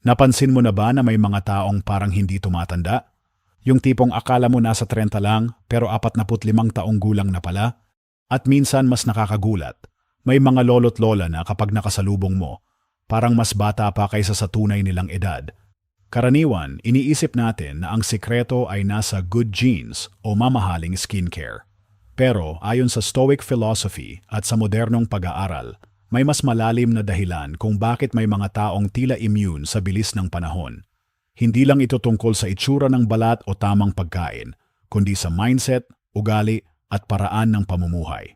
Napansin mo na ba na may mga taong parang hindi tumatanda? Yung tipong akala mo nasa 30 lang pero 45 taong gulang na pala? At minsan mas nakakagulat. May mga lolo't lola na kapag nakasalubong mo, parang mas bata pa kaysa sa tunay nilang edad. Karaniwan, iniisip natin na ang sikreto ay nasa good genes o mamahaling skincare. Pero ayon sa Stoic philosophy at sa modernong pag-aaral, may mas malalim na dahilan kung bakit may mga taong tila immune sa bilis ng panahon. Hindi lang ito tungkol sa itsura ng balat o tamang pagkain, kundi sa mindset, ugali at paraan ng pamumuhay.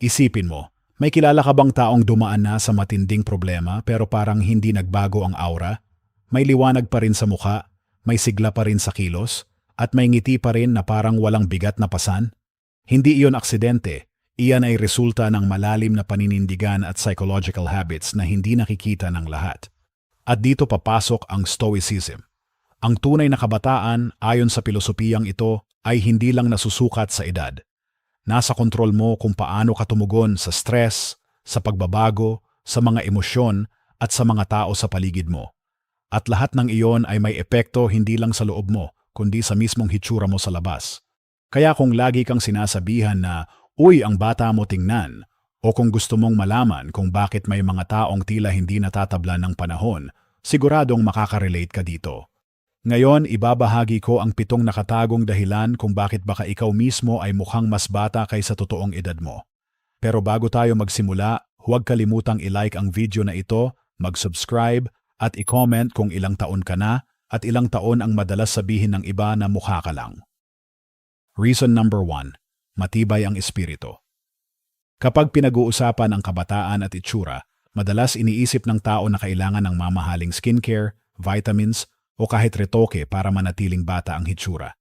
Isipin mo, may kilala ka bang taong dumaan na sa matinding problema pero parang hindi nagbago ang aura? May liwanag pa rin sa mukha, may sigla pa rin sa kilos, at may ngiti pa rin na parang walang bigat na pasan? Hindi iyon aksidente, iyan ay resulta ng malalim na paninindigan at psychological habits na hindi nakikita ng lahat. At dito papasok ang Stoicism. Ang tunay na kabataan, ayon sa pilosopiyang ito, ay hindi lang nasusukat sa edad. Nasa kontrol mo kung paano ka tumugon sa stress, sa pagbabago, sa mga emosyon, at sa mga tao sa paligid mo. At lahat ng iyon ay may epekto hindi lang sa loob mo, kundi sa mismong hitsura mo sa labas. Kaya kung lagi kang sinasabihan na, uy, ang bata mo tingnan, o kung gusto mong malaman kung bakit may mga taong tila hindi natatabla ng panahon, siguradong makaka-relate ka dito. Ngayon, ibabahagi ko ang pitong nakatagong dahilan kung bakit baka ikaw mismo ay mukhang mas bata kaysa totoong edad mo. Pero bago tayo magsimula, huwag kalimutang i-like ang video na ito, mag-subscribe, at i-comment kung ilang taon ka na at ilang taon ang madalas sabihin ng iba na mukha ka lang. Reason number one, matibay ang espiritu. Kapag pinag-uusapan ang kabataan at itsura, madalas iniisip ng tao na kailangan ng mamahaling skincare, vitamins, o kahit retoke para manatiling bata ang hitsura.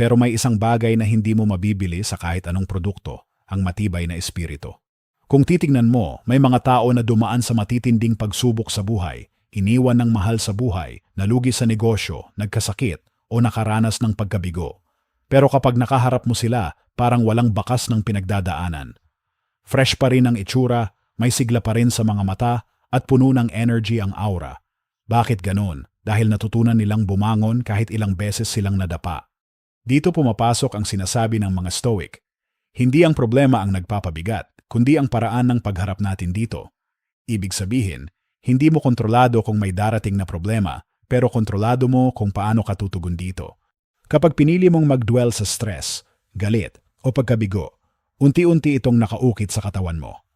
Pero may isang bagay na hindi mo mabibili sa kahit anong produkto, ang matibay na espiritu. Kung titingnan mo, may mga tao na dumaan sa matitinding pagsubok sa buhay, iniwan ng mahal sa buhay, nalugi sa negosyo, nagkasakit, o nakaranas ng pagkabigo. Pero kapag nakaharap mo sila, parang walang bakas ng pinagdadaanan. Fresh pa rin ang itsura, may sigla pa rin sa mga mata, at puno ng energy ang aura. Bakit ganon? Dahil natutunan nilang bumangon kahit ilang beses silang nadapa. Dito pumapasok ang sinasabi ng mga Stoic. Hindi ang problema ang nagpapabigat, kundi ang paraan ng pagharap natin dito. Ibig sabihin, hindi mo kontrolado kung may darating na problema, pero kontrolado mo kung paano ka tutugon dito. Kapag pinili mong mag-dwell sa stress, galit, o pagkabigo, unti-unti itong nakaukit sa katawan mo.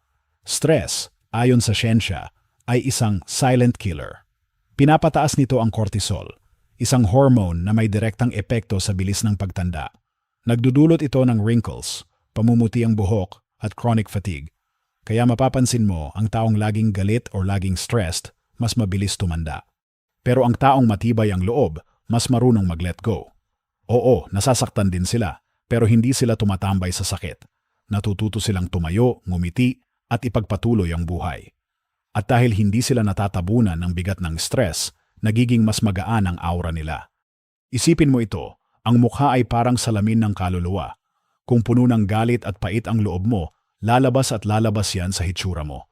Stress, ayon sa siyensya, ay isang silent killer. Pinapataas nito ang cortisol, isang hormone na may direktang epekto sa bilis ng pagtanda. Nagdudulot ito ng wrinkles, pamumuti ang buhok, at chronic fatigue. Kaya mapapansin mo, ang taong laging galit or laging stressed, mas mabilis tumanda. Pero ang taong matibay ang loob, mas marunong mag-let go. Oo, nasasaktan din sila, pero hindi sila tumatambay sa sakit. Natututo silang tumayo, ngumiti, at ipagpatuloy ang buhay. At dahil hindi sila natatabunan ng bigat ng stress, nagiging mas magaan ang aura nila. Isipin mo ito, ang mukha ay parang salamin ng kaluluwa. Kung puno ng galit at pait ang loob mo, lalabas at lalabas yan sa hitsura mo.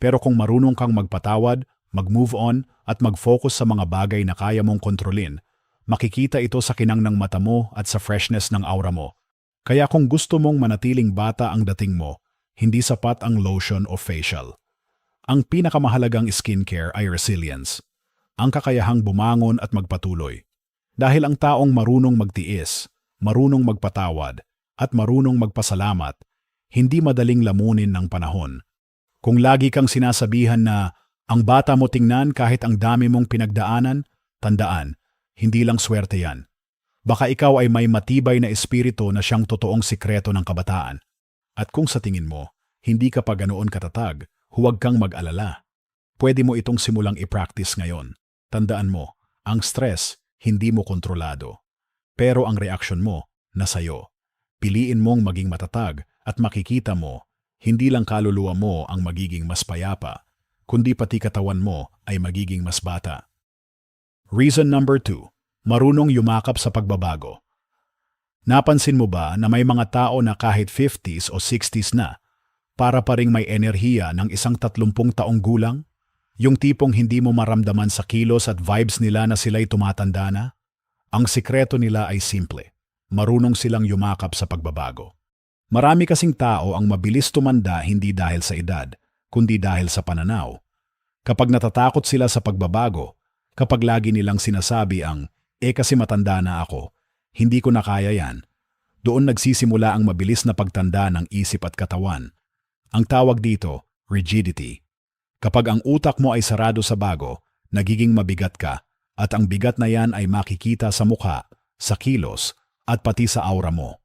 Pero kung marunong kang magpatawad, mag-move on, at mag-focus sa mga bagay na kaya mong kontrolin, makikita ito sa kinang ng mata mo at sa freshness ng aura mo. Kaya kung gusto mong manatiling bata ang dating mo, hindi sapat ang lotion o facial. Ang pinakamahalagang skincare ay resilience, ang kakayahang bumangon at magpatuloy. Dahil ang taong marunong magtiis, marunong magpatawad, at marunong magpasalamat, hindi madaling lamunin ng panahon. Kung lagi kang sinasabihan na ang bata mo tingnan kahit ang dami mong pinagdaanan, tandaan, hindi lang swerte yan. Baka ikaw ay may matibay na espiritu na siyang totoong sikreto ng kabataan. At kung sa tingin mo, hindi ka pa ganoon katatag, Huwag kang mag-alala. Pwede mo itong simulang i-practice ngayon. Tandaan mo, ang stress, hindi mo kontrolado. Pero ang reaksyon mo, nasayo. Piliin mong maging matatag at makikita mo, hindi lang kaluluwa mo ang magiging mas payapa, kundi pati katawan mo ay magiging mas bata. Reason number two, marunong yumakap sa pagbabago. Napansin mo ba na may mga tao na kahit 50s o 60s na, para pa ring may enerhiya ng isang tatlumpung taong gulang? Yung tipong hindi mo maramdaman sa kilos at vibes nila na sila'y tumatanda na? Ang sikreto nila ay simple. Marunong silang yumakap sa pagbabago. Marami kasing tao ang mabilis tumanda hindi dahil sa edad, kundi dahil sa pananaw. Kapag natatakot sila sa pagbabago, kapag lagi nilang sinasabi ang, eh kasi matanda na ako, hindi ko na kaya yan, doon nagsisimula ang mabilis na pagtanda ng isip at katawan. Ang tawag dito, rigidity. Kapag ang utak mo ay sarado sa bago, nagiging mabigat ka, at ang bigat na yan ay makikita sa mukha, sa kilos, at pati sa aura mo.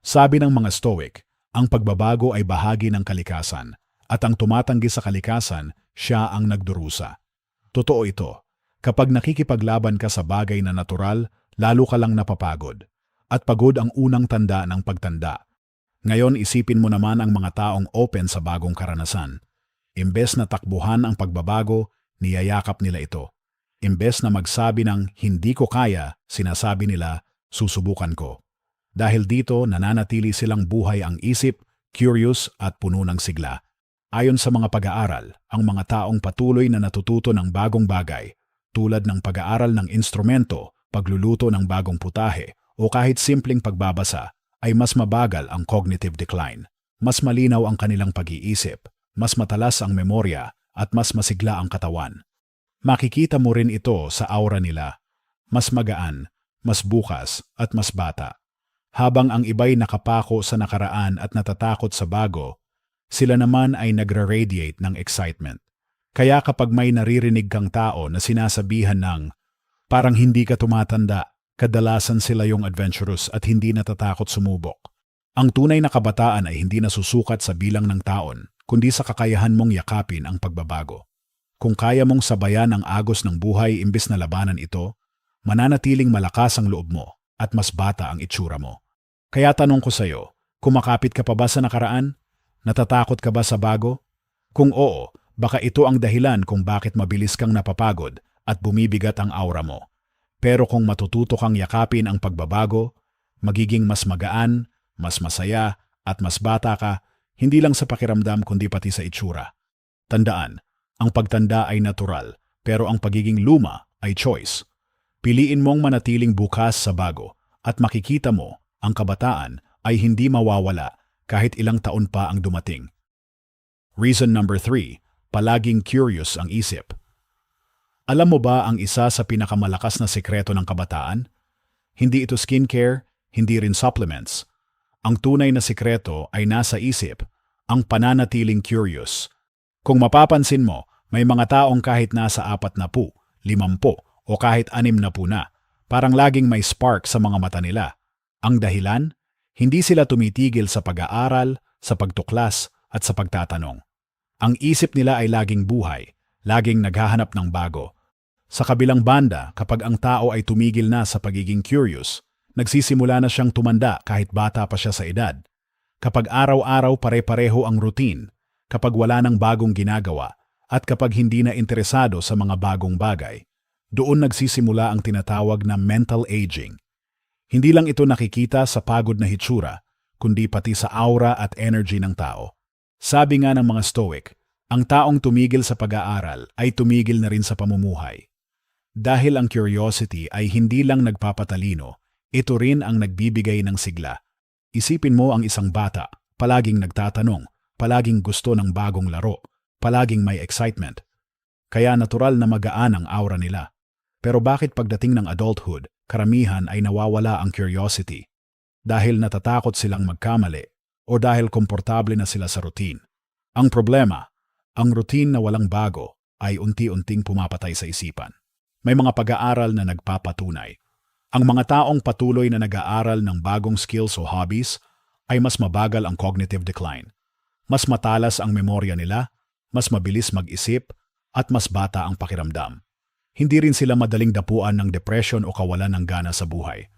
Sabi ng mga Stoic, ang pagbabago ay bahagi ng kalikasan, at ang tumatanggi sa kalikasan, siya ang nagdurusa. Totoo ito. Kapag nakikipaglaban ka sa bagay na natural, lalo ka lang napapagod. At pagod ang unang tanda ng pagtanda. Ngayon isipin mo naman ang mga taong open sa bagong karanasan. Imbes na takbuhan ang pagbabago, niyayakap nila ito. Imbes na magsabi ng hindi ko kaya, sinasabi nila, susubukan ko. Dahil dito nananatili silang buhay ang isip, curious at puno ng sigla. Ayon sa mga pag-aaral, ang mga taong patuloy na natututo ng bagong bagay, tulad ng pag-aaral ng instrumento, pagluluto ng bagong putahe, o kahit simpleng pagbabasa, ay mas mabagal ang cognitive decline. Mas malinaw ang kanilang pag-iisip, mas matalas ang memorya, at mas masigla ang katawan. Makikita mo rin ito sa aura nila. Mas magaan, mas bukas, at mas bata. Habang ang iba'y nakapako sa nakaraan at natatakot sa bago, sila naman ay nagre-radiate ng excitement. Kaya kapag may naririnig kang tao na sinasabihan ng parang hindi ka tumatanda, kadalasan sila yung adventurous at hindi natatakot sumubok. Ang tunay na kabataan ay hindi nasusukat sa bilang ng taon, kundi sa kakayahan mong yakapin ang pagbabago. Kung kaya mong sabayan ang agos ng buhay imbes na labanan ito, mananatiling malakas ang loob mo at mas bata ang itsura mo. Kaya tanong ko sa'yo, kumakapit ka pa ba sa nakaraan? Natatakot ka ba sa bago? Kung oo, baka ito ang dahilan kung bakit mabilis kang napapagod at bumibigat ang aura mo. Pero kung matututo kang yakapin ang pagbabago, magiging mas magaan, mas masaya, at mas bata ka, hindi lang sa pakiramdam kundi pati sa itsura. Tandaan, ang pagtanda ay natural, pero ang pagiging luma ay choice. Piliin mong manatiling bukas sa bago at makikita mo ang kabataan ay hindi mawawala kahit ilang taon pa ang dumating. Reason number 3, palaging curious ang isip. Alam mo ba ang isa sa pinakamalakas na sekreto ng kabataan? Hindi ito skincare, hindi rin supplements. Ang tunay na sekreto ay nasa isip, ang pananatiling curious. Kung mapapansin mo, may mga taong kahit nasa apat na po, limampo, o kahit anim na po na, parang laging may spark sa mga mata nila. Ang dahilan? Hindi sila tumitigil sa pag-aaral, sa pagtuklas, at sa pagtatanong. Ang isip nila ay laging buhay, laging naghahanap ng bago. Sa kabilang banda, kapag ang tao ay tumigil na sa pagiging curious, nagsisimula na siyang tumanda kahit bata pa siya sa edad. Kapag araw-araw pare-pareho ang routine, kapag wala ng bagong ginagawa, at kapag hindi na interesado sa mga bagong bagay, doon nagsisimula ang tinatawag na mental aging. Hindi lang ito nakikita sa pagod na hitsura, kundi pati sa aura at energy ng tao. Sabi nga ng mga Stoic, ang taong tumigil sa pag-aaral ay tumigil na rin sa pamumuhay. Dahil ang curiosity ay hindi lang nagpapatalino, ito rin ang nagbibigay ng sigla. Isipin mo ang isang bata, palaging nagtatanong, palaging gusto ng bagong laro, palaging may excitement. Kaya natural na magaan ang aura nila. Pero bakit pagdating ng adulthood, karamihan ay nawawala ang curiosity dahil natatakot silang magkamali o dahil komportable na sila sa routine. Ang problema, ang routine na walang bago ay unti-unting pumapatay sa isipan. May mga pag-aaral na nagpapatunay. Ang mga taong patuloy na nag-aaral ng bagong skills o hobbies ay mas mabagal ang cognitive decline. Mas matalas ang memorya nila, mas mabilis mag-isip, at mas bata ang pakiramdam hindi rin sila madaling dapuan ng depression o kawalan ng gana sa buhay.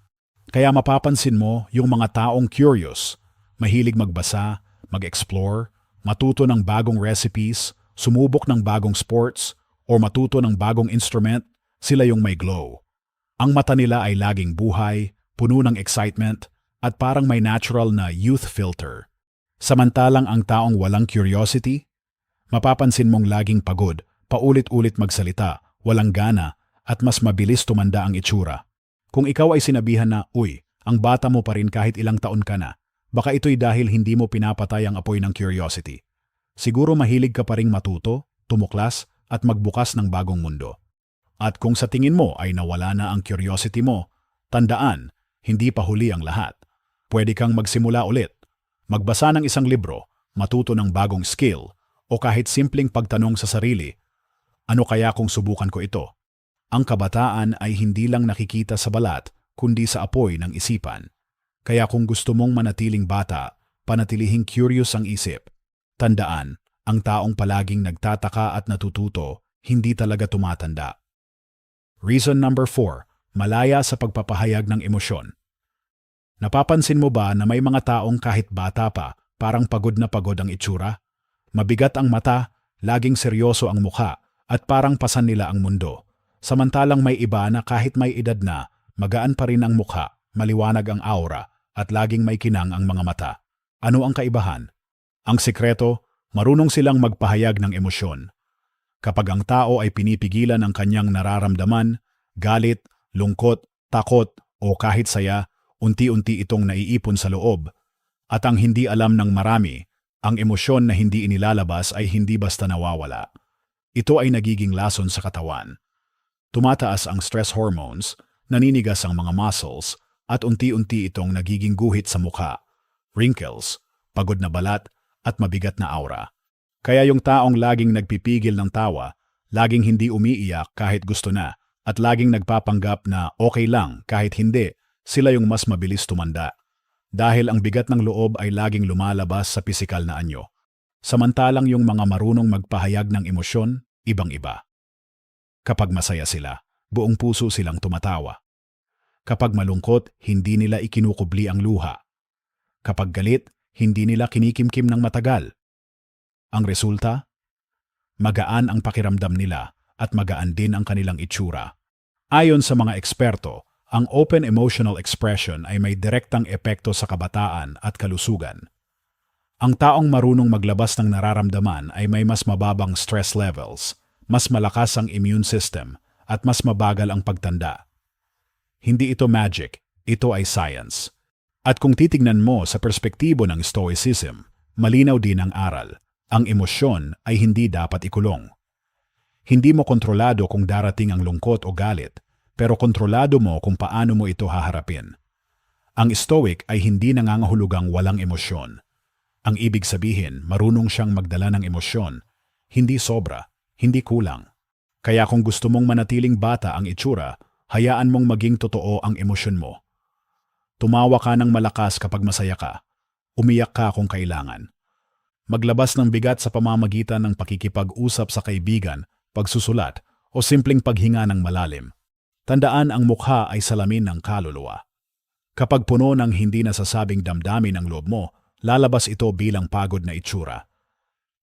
Kaya mapapansin mo yung mga taong curious, mahilig magbasa, mag-explore, matuto ng bagong recipes, sumubok ng bagong sports, o matuto ng bagong instrument, sila yung may glow. Ang mata nila ay laging buhay, puno ng excitement, at parang may natural na youth filter. Samantalang ang taong walang curiosity, mapapansin mong laging pagod, paulit-ulit magsalita, walang gana, at mas mabilis tumanda ang itsura. Kung ikaw ay sinabihan na, uy, ang bata mo pa rin kahit ilang taon ka na, baka ito'y dahil hindi mo pinapatay ang apoy ng curiosity. Siguro mahilig ka pa ring matuto, tumuklas, at magbukas ng bagong mundo. At kung sa tingin mo ay nawala na ang curiosity mo, tandaan, hindi pa huli ang lahat. Pwede kang magsimula ulit. Magbasa ng isang libro, matuto ng bagong skill, o kahit simpleng pagtanong sa sarili, ano kaya kung subukan ko ito? Ang kabataan ay hindi lang nakikita sa balat, kundi sa apoy ng isipan. Kaya kung gusto mong manatiling bata, panatilihing curious ang isip. Tandaan, ang taong palaging nagtataka at natututo, hindi talaga tumatanda. Reason number 4. Malaya sa pagpapahayag ng emosyon. Napapansin mo ba na may mga taong kahit bata pa, parang pagod na pagod ang itsura? Mabigat ang mata, laging seryoso ang mukha, at parang pasan nila ang mundo. Samantalang may iba na kahit may edad na, magaan pa rin ang mukha, maliwanag ang aura, at laging may kinang ang mga mata. Ano ang kaibahan? Ang sikreto, marunong silang magpahayag ng emosyon. Kapag ang tao ay pinipigilan ang kanyang nararamdaman, galit, lungkot, takot, o kahit saya, unti-unti itong naiipon sa loob. At ang hindi alam ng marami, ang emosyon na hindi inilalabas ay hindi basta nawawala. Ito ay nagiging lason sa katawan. Tumataas ang stress hormones, naninigas ang mga muscles, at unti-unti itong nagiging guhit sa mukha, wrinkles, pagod na balat, at mabigat na aura. Kaya yung taong laging nagpipigil ng tawa, laging hindi umiiyak kahit gusto na, at laging nagpapanggap na okay lang kahit hindi, sila yung mas mabilis tumanda. Dahil ang bigat ng loob ay laging lumalabas sa pisikal na anyo. Samantalang yung mga marunong magpahayag ng emosyon, ibang-iba. Kapag masaya sila, buong puso silang tumatawa. Kapag malungkot, hindi nila ikinukubli ang luha. Kapag galit, hindi nila kinikimkim ng matagal. Ang resulta? Magaan ang pakiramdam nila at magaan din ang kanilang itsura. Ayon sa mga eksperto, ang open emotional expression ay may direktang epekto sa kabataan at kalusugan. Ang taong marunong maglabas ng nararamdaman ay may mas mababang stress levels, mas malakas ang immune system, at mas mabagal ang pagtanda. Hindi ito magic, ito ay science. At kung titignan mo sa perspektibo ng Stoicism, malinaw din ang aral. Ang emosyon ay hindi dapat ikulong. Hindi mo kontrolado kung darating ang lungkot o galit, pero kontrolado mo kung paano mo ito haharapin. Ang stoic ay hindi nangangahulugang walang emosyon. Ang ibig sabihin, marunong siyang magdala ng emosyon, hindi sobra, hindi kulang. Kaya kung gusto mong manatiling bata ang itsura, hayaan mong maging totoo ang emosyon mo. Tumawa ka ng malakas kapag masaya ka. Umiyak ka kung kailangan. Maglabas ng bigat sa pamamagitan ng pakikipag-usap sa kaibigan, pagsusulat, o simpleng paghinga ng malalim. Tandaan ang mukha ay salamin ng kaluluwa. Kapag puno ng hindi nasasabing damdamin ang loob mo, lalabas ito bilang pagod na itsura.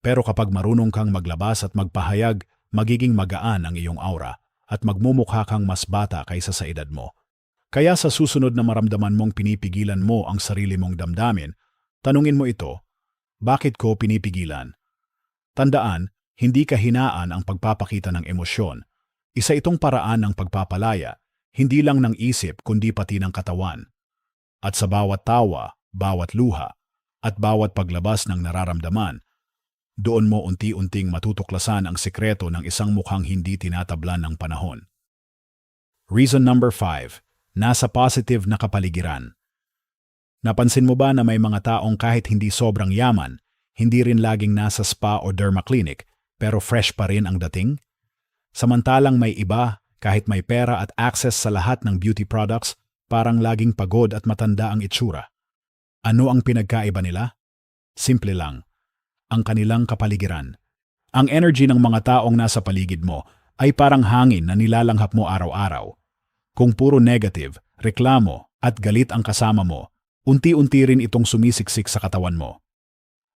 Pero kapag marunong kang maglabas at magpahayag, magiging magaan ang iyong aura at magmumukha kang mas bata kaysa sa edad mo. Kaya sa susunod na maramdaman mong pinipigilan mo ang sarili mong damdamin, tanungin mo ito, bakit ko pinipigilan? Tandaan, hindi kahinaan ang pagpapakita ng emosyon, isa itong paraan ng pagpapalaya, hindi lang ng isip kundi pati ng katawan. At sa bawat tawa, bawat luha, at bawat paglabas ng nararamdaman, doon mo unti-unting matutuklasan ang sikreto ng isang mukhang hindi tinatablan ng panahon. Reason number 5. Nasa positive na kapaligiran. Napansin mo ba na may mga taong kahit hindi sobrang yaman, hindi rin laging nasa spa o derma clinic, pero fresh pa rin ang dating? Samantalang may iba, kahit may pera at access sa lahat ng beauty products, parang laging pagod at matanda ang itsura. Ano ang pinagkaiba nila? Simple lang. Ang kanilang kapaligiran. Ang energy ng mga taong nasa paligid mo ay parang hangin na nilalanghap mo araw-araw. Kung puro negative, reklamo at galit ang kasama mo, unti-unti rin itong sumisiksik sa katawan mo.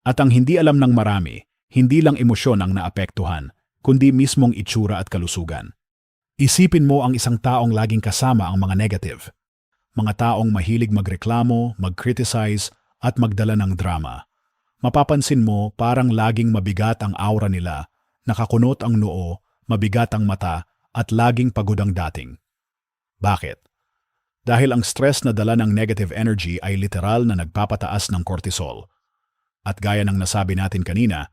At ang hindi alam ng marami, hindi lang emosyon ang naapektuhan, kundi mismong itsura at kalusugan. Isipin mo ang isang taong laging kasama ang mga negative. Mga taong mahilig magreklamo, mag-criticize, at magdala ng drama. Mapapansin mo parang laging mabigat ang aura nila nakakunot ang noo, mabigat ang mata, at laging pagod ang dating. Bakit? Dahil ang stress na dala ng negative energy ay literal na nagpapataas ng cortisol. At gaya ng nasabi natin kanina,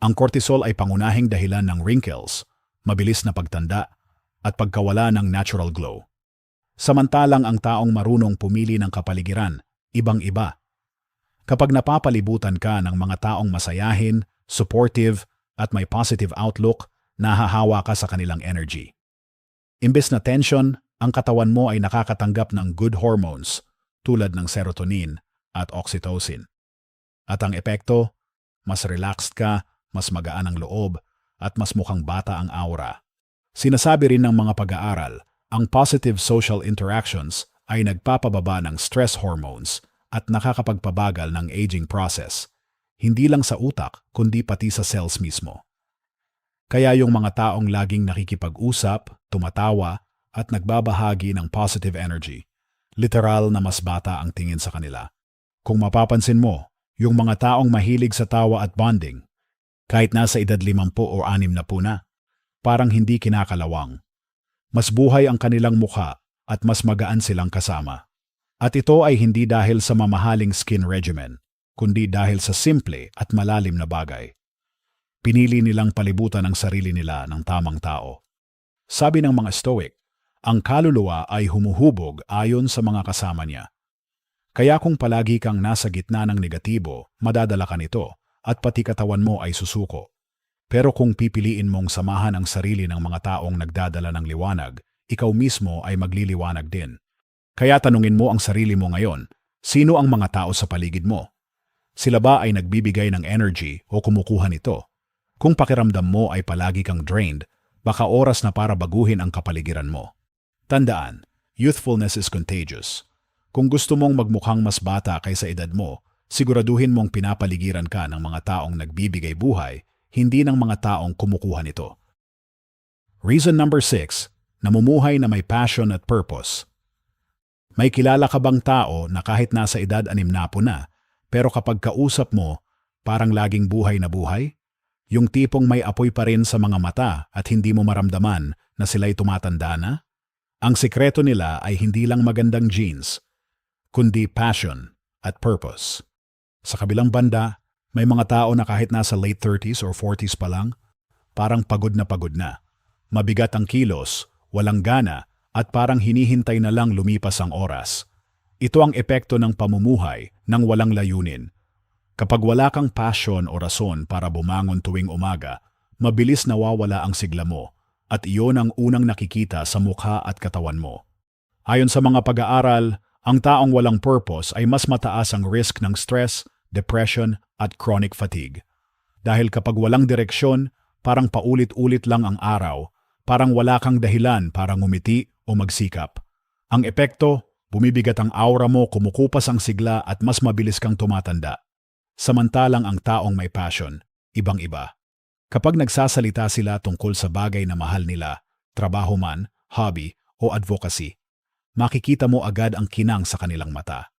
ang cortisol ay pangunahing dahilan ng wrinkles, mabilis na pagtanda, at pagkawala ng natural glow. Samantalang ang taong marunong pumili ng kapaligiran, ibang-iba. Kapag napapalibutan ka ng mga taong masayahin, supportive, at may positive outlook, nahahawa ka sa kanilang energy. Imbes na tension, ang katawan mo ay nakakatanggap ng good hormones tulad ng serotonin at oxytocin. At ang epekto, mas relaxed ka, mas magaan ang loob, at mas mukhang bata ang aura. Sinasabi rin ng mga pag-aaral, ang positive social interactions ay nagpapababa ng stress hormones at nakakapagpabagal ng aging process, hindi lang sa utak kundi pati sa cells mismo. Kaya yung mga taong laging nakikipag-usap, tumatawa, at nagbabahagi ng positive energy, literal na mas bata ang tingin sa kanila. Kung mapapansin mo, yung mga taong mahilig sa tawa at bonding, kahit nasa edad limampu o anim na po na, parang hindi kinakalawang. Mas buhay ang kanilang mukha at mas magaan silang kasama. At ito ay hindi dahil sa mamahaling skin regimen, kundi dahil sa simple at malalim na bagay. Pinili nilang palibutan ang sarili nila ng tamang tao. Sabi ng mga Stoic, ang kaluluwa ay humuhubog ayon sa mga kasama niya. Kaya kung palagi kang nasa gitna ng negatibo, madadala ka nito at pati katawan mo ay susuko. Pero kung pipiliin mong samahan ang sarili ng mga taong nagdadala ng liwanag, ikaw mismo ay magliliwanag din. Kaya tanungin mo ang sarili mo ngayon, sino ang mga tao sa paligid mo? Sila ba ay nagbibigay ng energy o kumukuha nito? Kung pakiramdam mo ay palagi kang drained, baka oras na para baguhin ang kapaligiran mo. Tandaan, youthfulness is contagious. Kung gusto mong magmukhang mas bata kaysa edad mo, siguraduhin mong pinapaligiran ka ng mga taong nagbibigay buhay, hindi ng mga taong kumukuha nito. Reason number 6, namumuhay na may passion at purpose. May kilala ka bang tao na kahit nasa edad anim na po na, pero kapag kausap mo, parang laging buhay na buhay? Yung tipong may apoy pa rin sa mga mata at hindi mo maramdaman na sila'y tumatanda na? Ang sikreto nila ay hindi lang magandang genes, kundi passion at purpose. Sa kabilang banda, may mga tao na kahit nasa late 30s or 40s pa lang, parang pagod na pagod na. Mabigat ang kilos, walang gana, at parang hinihintay na lang lumipas ang oras. Ito ang epekto ng pamumuhay ng walang layunin. Kapag wala kang passion o rason para bumangon tuwing umaga, mabilis nawawala ang sigla mo at iyon ang unang nakikita sa mukha at katawan mo. Ayon sa mga pag-aaral, ang taong walang purpose ay mas mataas ang risk ng stress, depression at chronic fatigue. Dahil kapag walang direksyon, parang paulit-ulit lang ang araw, parang wala kang dahilan para ngumiti o magsikap. Ang epekto, bumibigat ang aura mo, kumukupas ang sigla at mas mabilis kang tumatanda. Samantalang ang taong may passion, ibang-iba. Kapag nagsasalita sila tungkol sa bagay na mahal nila, trabaho man, hobby o advocacy, makikita mo agad ang kinang sa kanilang mata.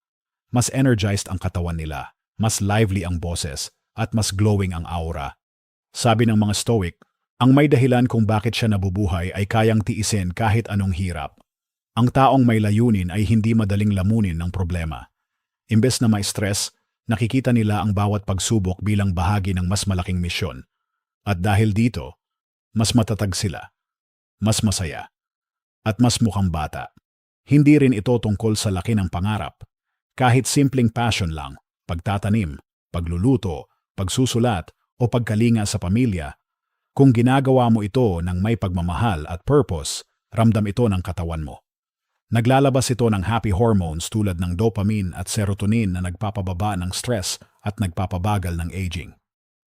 Mas energized ang katawan nila, mas lively ang boses, at mas glowing ang aura. Sabi ng mga Stoic, ang may dahilan kung bakit siya nabubuhay ay kayang tiisin kahit anong hirap. Ang taong may layunin ay hindi madaling lamunin ng problema. Imbes na may stress, nakikita nila ang bawat pagsubok bilang bahagi ng mas malaking misyon. At dahil dito, mas matatag sila, mas masaya, at mas mukhang bata. Hindi rin ito tungkol sa laki ng pangarap. Kahit simpleng passion lang, pagtatanim, pagluluto, pagsusulat, o pagkalinga sa pamilya, kung ginagawa mo ito ng may pagmamahal at purpose, ramdam ito ng katawan mo. Naglalabas ito ng happy hormones tulad ng dopamine at serotonin na nagpapababa ng stress at nagpapabagal ng aging.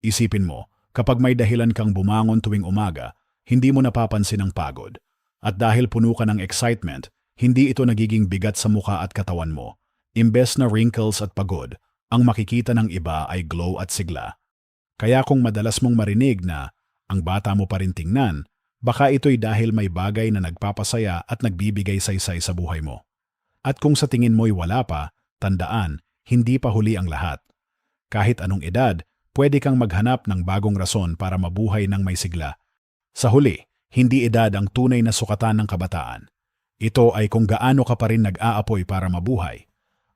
Isipin mo, Kapag may dahilan kang bumangon tuwing umaga, hindi mo napapansin ang pagod. At dahil puno ka ng excitement, hindi ito nagiging bigat sa muka at katawan mo. Imbes na wrinkles at pagod, ang makikita ng iba ay glow at sigla. Kaya kung madalas mong marinig na ang bata mo pa rin tingnan, baka ito'y dahil may bagay na nagpapasaya at nagbibigay saysay sa buhay mo. At kung sa tingin mo'y wala pa, tandaan, hindi pa huli ang lahat. Kahit anong edad, pwede kang maghanap ng bagong rason para mabuhay ng may sigla. Sa huli, hindi edad ang tunay na sukatan ng kabataan. Ito ay kung gaano ka pa rin nag-aapoy para mabuhay.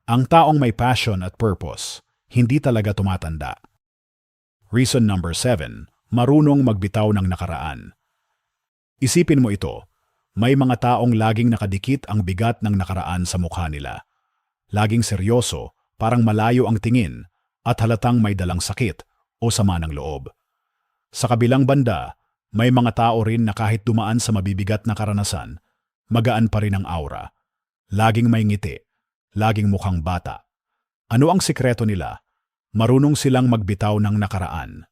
Ang taong may passion at purpose, hindi talaga tumatanda. Reason number 7, marunong magbitaw ng nakaraan. Isipin mo ito, may mga taong laging nakadikit ang bigat ng nakaraan sa mukha nila. Laging seryoso, parang malayo ang tingin, at halatang may dalang sakit o sama ng loob. Sa kabilang banda, may mga tao rin na kahit dumaan sa mabibigat na karanasan, magaan pa rin ang aura. Laging may ngiti, laging mukhang bata. Ano ang sikreto nila? Marunong silang magbitaw ng nakaraan.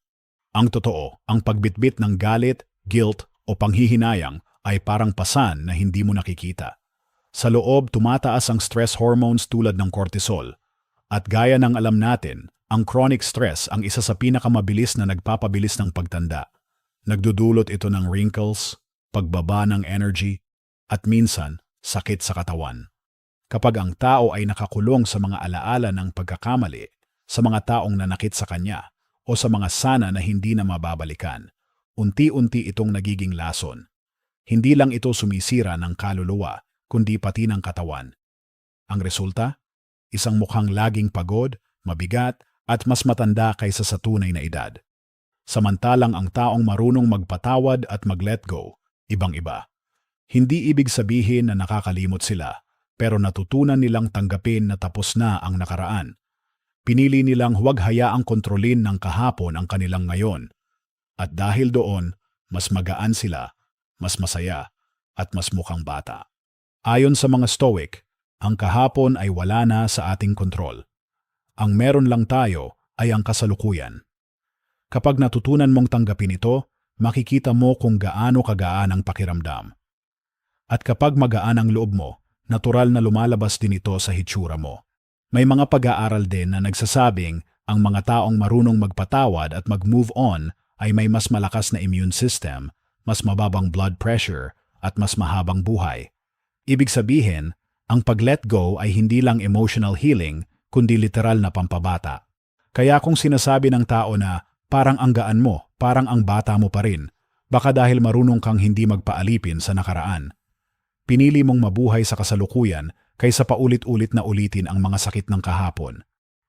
Ang totoo, ang pagbitbit ng galit, guilt o panghihinayang ay parang pasan na hindi mo nakikita. Sa loob, tumataas ang stress hormones tulad ng cortisol. At gaya ng alam natin, ang chronic stress ang isa sa pinakamabilis na nagpapabilis ng pagtanda. Nagdudulot ito ng wrinkles, pagbaba ng energy, at minsan, sakit sa katawan. Kapag ang tao ay nakakulong sa mga alaala ng pagkakamali, sa mga taong nanakit sa kanya, o sa mga sana na hindi na mababalikan, unti-unti itong nagiging lason. Hindi lang ito sumisira ng kaluluwa, kundi pati ng katawan. Ang resulta? Isang mukhang laging pagod, mabigat, at mas matanda kaysa sa tunay na edad. Samantalang ang taong marunong magpatawad at mag-let go, ibang-iba. Hindi ibig sabihin na nakakalimot sila, pero natutunan nilang tanggapin na tapos na ang nakaraan. Pinili nilang huwag hayaang kontrolin ng kahapon ang kanilang ngayon. At dahil doon, mas magaan sila, mas masaya, at mas mukhang bata. Ayon sa mga Stoic, ang kahapon ay wala na sa ating kontrol. Ang meron lang tayo ay ang kasalukuyan. Kapag natutunan mong tanggapin ito, makikita mo kung gaano kagaan ang pakiramdam. At kapag magaan ang loob mo, natural na lumalabas din ito sa hitsura mo. May mga pag-aaral din na nagsasabing ang mga taong marunong magpatawad at mag-move on ay may mas malakas na immune system, mas mababang blood pressure, at mas mahabang buhay. Ibig sabihin, ang pag-let go ay hindi lang emotional healing, kundi literal na pampabata. Kaya kung sinasabi ng tao na parang ang gaan mo, parang ang bata mo pa rin, baka dahil marunong kang hindi magpaalipin sa nakaraan. Pinili mong mabuhay sa kasalukuyan kaysa paulit-ulit na ulitin ang mga sakit ng kahapon.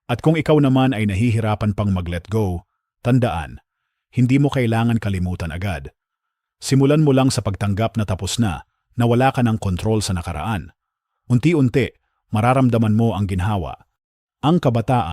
At kung ikaw naman ay nahihirapan pang mag-let go, tandaan, hindi mo kailangan kalimutan agad. Simulan mo lang sa pagtanggap na tapos na, na wala ka ng kontrol sa nakaraan. Unti-unti, mararamdaman mo ang ginhawa. Ang kabataan